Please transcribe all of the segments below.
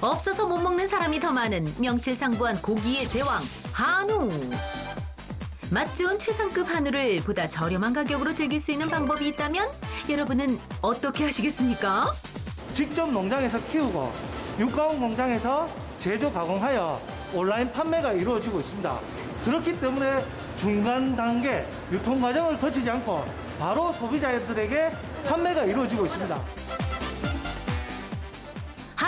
없어서 못 먹는 사람이 더 많은 명실상부한 고기의 제왕 한우. 맛 좋은 최상급 한우를 보다 저렴한 가격으로 즐길 수 있는 방법이 있다면 여러분은 어떻게 하시겠습니까? 직접 농장에서 키우고 육가공 공장에서 제조 가공하여 온라인 판매가 이루어지고 있습니다. 그렇기 때문에 중간 단계 유통 과정을 거치지 않고 바로 소비자들에게 판매가 이루어지고 있습니다.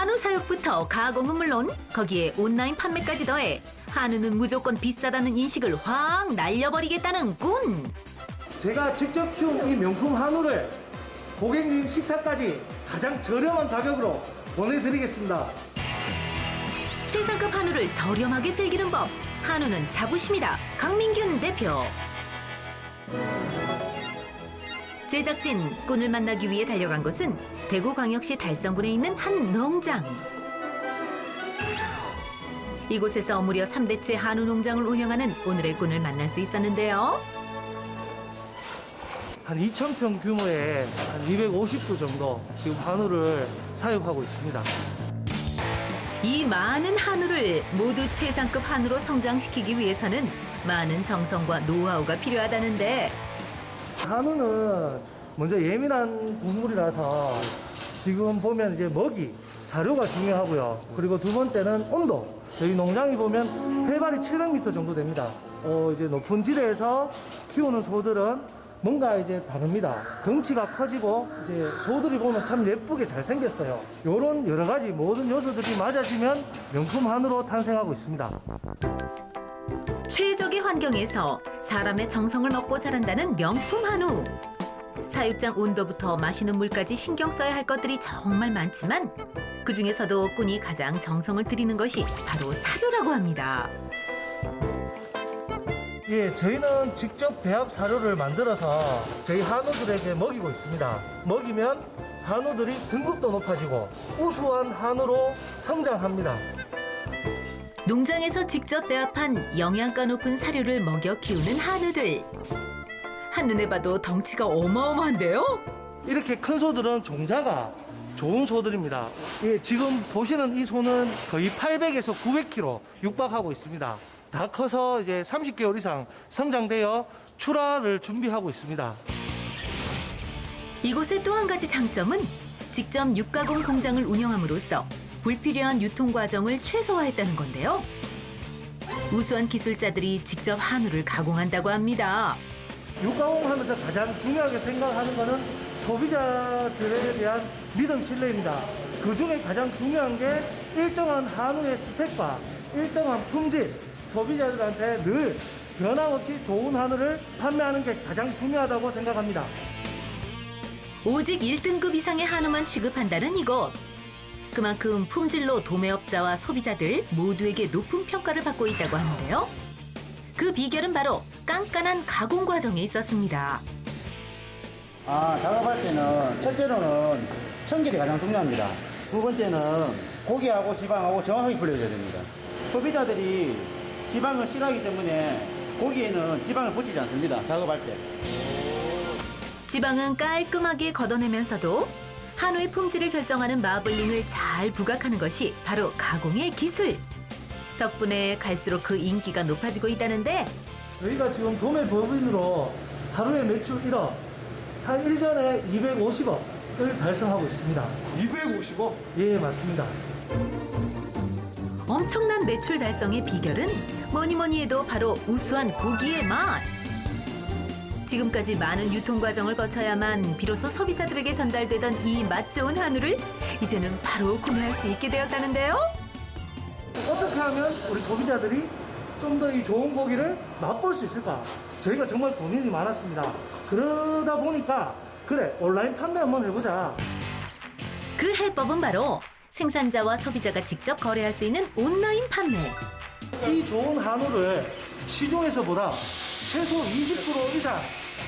한우 사육부터 가공은 물론 거기에 온라인 판매까지 더해 한우는 무조건 비싸다는 인식을 확 날려버리겠다는 꾼. 제가 직접 키운 이 명품 한우를 고객님 식탁까지 가장 저렴한 가격으로 보내드리겠습니다. 최상급 한우를 저렴하게 즐기는 법. 한우는 자부심이다. 강민균 대표. 제작진 꾼을 만나기 위해 달려간 곳은 대구광역시 달성군에 있는 한 농장. 이곳에서 무려 3대째 한우 농장을 운영하는 오늘의 꾼을 만날 수 있었는데요. 한 2,000평 규모의 한 250도 정도 지금 한우를 사육하고 있습니다. 이 많은 한우를 모두 최상급 한우로 성장시키기 위해서는 많은 정성과 노하우가 필요하다는데 한우는 먼저 예민한 동물이라서 지금 보면 이제 먹이, 사료가 중요하고요. 그리고 두 번째는 온도. 저희 농장이 보면 해발이 700m 정도 됩니다. 어, 이제 높은 지대에서 키우는 소들은 뭔가 이제 다릅니다. 덩치가 커지고 이제 소들이 보면 참 예쁘게 잘 생겼어요. 요런 여러 가지 모든 요소들이 맞아지면 명품 한우로 탄생하고 있습니다. 최적의 환경에서 사람의 정성을 먹고 자란다는 명품 한우. 사육장 온도부터 마시는 물까지 신경 써야 할 것들이 정말 많지만 그 중에서도 꾼이 가장 정성을 들이는 것이 바로 사료라고 합니다. 예, 저희는 직접 배합 사료를 만들어서 저희 한우들에게 먹이고 있습니다. 먹이면 한우들이 등급도 높아지고 우수한 한우로 성장합니다. 농장에서 직접 배합한 영양가 높은 사료를 먹여 키우는 한우들. 한눈에 봐도 덩치가 어마어마한데요? 이렇게 큰 소들은 종자가 좋은 소들입니다. 예, 지금 보시는 이 소는 거의 800에서 900kg 육박하고 있습니다. 다 커서 이제 30개월 이상 성장되어 출하를 준비하고 있습니다. 이곳의 또 한 가지 장점은 직접 육가공 공장을 운영함으로써 불필요한 유통 과정을 최소화했다는 건데요. 우수한 기술자들이 직접 한우를 가공한다고 합니다. 육가공하면서 가장 중요하게 생각하는 것은 소비자들에 대한 믿음 신뢰입니다. 그 중에 가장 중요한 게 일정한 한우의 스펙과 일정한 품질, 소비자들한테 늘 변함없이 좋은 한우를 판매하는 게 가장 중요하다고 생각합니다. 오직 1등급 이상의 한우만 취급한다는 이곳. 그만큼 품질로 도매업자와 소비자들 모두에게 높은 평가를 받고 있다고 하는데요. 그 비결은 바로 깐깐한 가공 과정에 있었습니다. 아, 작업할 때는 첫째로는 청결이 가장 중요합니다. 두 번째는 고기하고 지방하고 정확하게 분리해야 됩니다. 소비자들이 지방을 싫어하기 때문에 고기에는 지방을 붙이지 않습니다. 작업할 때. 지방은 깔끔하게 걷어내면서도 한우의 품질을 결정하는 마블링을 잘 부각하는 것이 바로 가공의 기술. 덕분에 갈수록 그 인기가 높아지고 있다는데 저희가 지금 도매 법인으로 하루에 매출 1억, 한 1년에 250억을 달성하고 있습니다. 250억? 예, 맞습니다. 엄청난 매출 달성의 비결은 뭐니 뭐니 해도 바로 우수한 고기의 맛. 지금까지 많은 유통 과정을 거쳐야만 비로소 소비자들에게 전달되던 이 맛 좋은 한우를 이제는 바로 구매할 수 있게 되었다는데요. 어떻게 하면 우리 소비자들이 좀 더 이 좋은 고기를 맛볼 수 있을까? 저희가 정말 고민이 많았습니다. 그러다 보니까 그래 온라인 판매 한번 해보자. 그 해법은 바로 생산자와 소비자가 직접 거래할 수 있는 온라인 판매. 이 좋은 한우를 시중에서보다 최소 20% 이상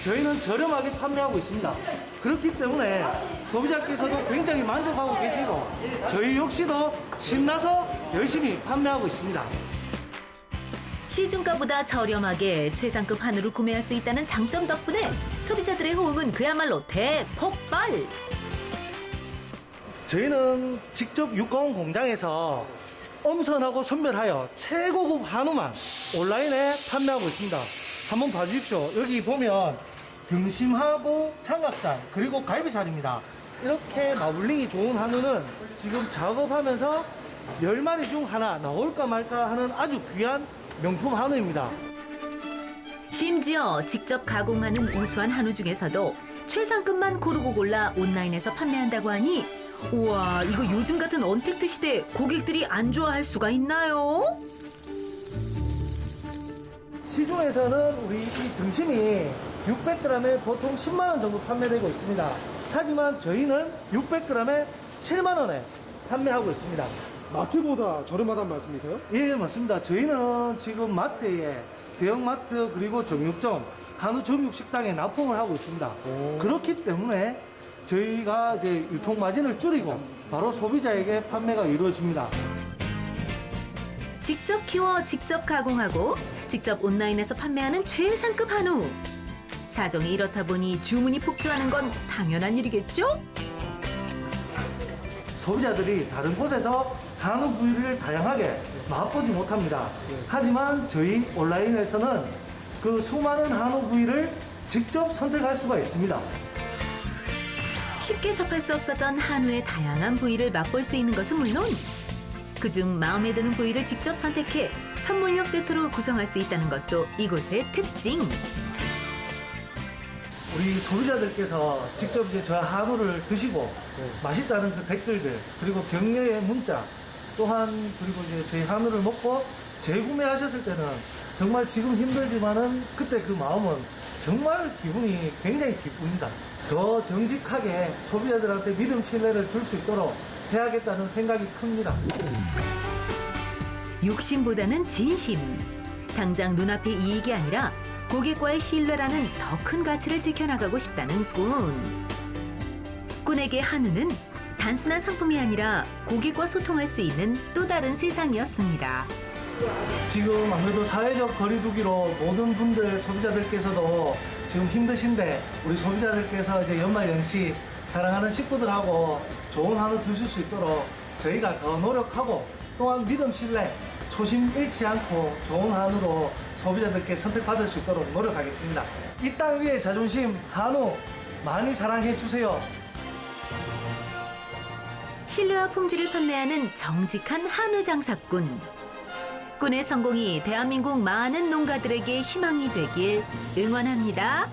저희는 저렴하게 판매하고 있습니다. 그렇기 때문에 소비자께서도 굉장히 만족하고 계시고 저희 역시도 신나서 열심히 판매하고 있습니다. 시중가보다 저렴하게 최상급 한우를 구매할 수 있다는 장점 덕분에 소비자들의 호응은 그야말로 대폭발. 저희는 직접 육가원 공장에서 엄선하고 선별하여 최고급 한우만 온라인에 판매하고 있습니다. 한번 봐주십시오. 여기 보면 등심하고 삼각살 그리고 갈비살입니다. 이렇게 마블링이 좋은 한우는 지금 작업하면서 10마리 중 하나 나올까 말까 하는 아주 귀한 명품 한우입니다. 심지어 직접 가공하는 우수한 한우 중에서도 최상급만 고르고 골라 온라인에서 판매한다고 하니 우와 이거 요즘 같은 언택트 시대 고객들이 안 좋아할 수가 있나요? 시중에서는 우리 이 등심이 600g에 보통 10만 원 정도 판매되고 있습니다. 하지만 저희는 600g에 7만 원에 판매하고 있습니다. 마트보다 저렴하다는 말씀이세요? 예, 맞습니다. 저희는 지금 마트에 대형마트 그리고 정육점, 한우 정육 식당에 납품을 하고 있습니다. 그렇기 때문에 저희가 이제 유통 마진을 줄이고 바로 소비자에게 판매가 이루어집니다. 직접 키워 직접 가공하고 직접 온라인에서 판매하는 최상급 한우. 사정이 이렇다 보니 주문이 폭주하는 건 당연한 일이겠죠? 소비자들이 다른 곳에서 한우 부위를 다양하게 맛보지 못합니다. 하지만 저희 온라인에서는 그 수많은 한우 부위를 직접 선택할 수가 있습니다. 쉽게 접할 수 없었던 한우의 다양한 부위를 맛볼 수 있는 것은 물론 그중 마음에 드는 부위를 직접 선택해 선물용 세트로 구성할 수 있다는 것도 이곳의 특징. 우리 소비자들께서 직접 이제 저 한우를 드시고 맛있다는 그 댓글들 그리고 격려의 문자 또한 그리고 이제 저희 한우를 먹고 재구매하셨을 때는 정말 지금 힘들지만은 그때 그 마음은 정말 기분이 굉장히 기쁩니다. 더 정직하게 소비자들한테 믿음 신뢰를 줄 수 있도록 해야겠다는 생각이 큽니다. 욕심보다는 진심. 당장 눈앞의 이익이 아니라 고객과의 신뢰라는 더 큰 가치를 지켜나가고 싶다는 꾼. 꾼에게 한우는 단순한 상품이 아니라 고객과 소통할 수 있는 또 다른 세상이었습니다. 지금 아무래도 사회적 거리두기로 모든 분들 소비자들께서도 지금 힘드신데 우리 소비자들께서 이제 연말 연시 사랑하는 식구들하고 좋은 한우 드실 수 있도록 저희가 더 노력하고 또한 믿음 신뢰 초심 잃지 않고 좋은 한우로 소비자들께 선택받을 수 있도록 노력하겠습니다. 이 땅 위의 자존심 한우 많이 사랑해 주세요. 신뢰와 품질을 판매하는 정직한 한우 장사꾼. 꾼의 성공이 대한민국 많은 농가들에게 희망이 되길 응원합니다.